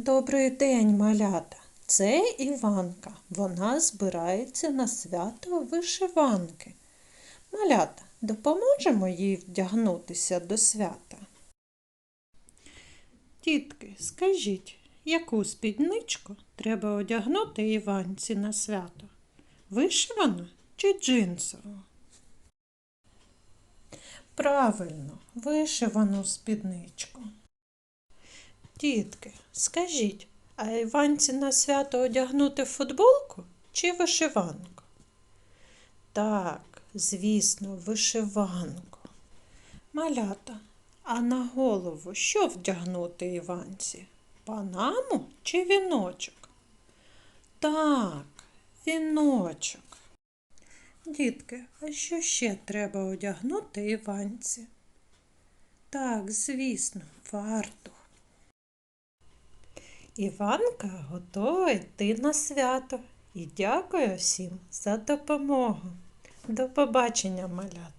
Добрий день, малята. Це Іванка. Вона збирається на свято вишиванки. Малята, допоможемо їй вдягнутися до свята. Тітки, скажіть, яку спідничку треба одягнути Іванці на свято? Вишивану чи джинсову? Правильно, вишивану спідничку. Дітки, скажіть, а Іванці на свято одягнути футболку чи вишиванку? Так, звісно, вишиванку. Малята, а на голову що вдягнути Іванці? Панаму чи віночок? Так, віночок. Дітки, а що ще треба одягнути Іванці? Так, звісно, фартух. Іванка готова йти на свято і дякую всім за допомогу. До побачення, малята!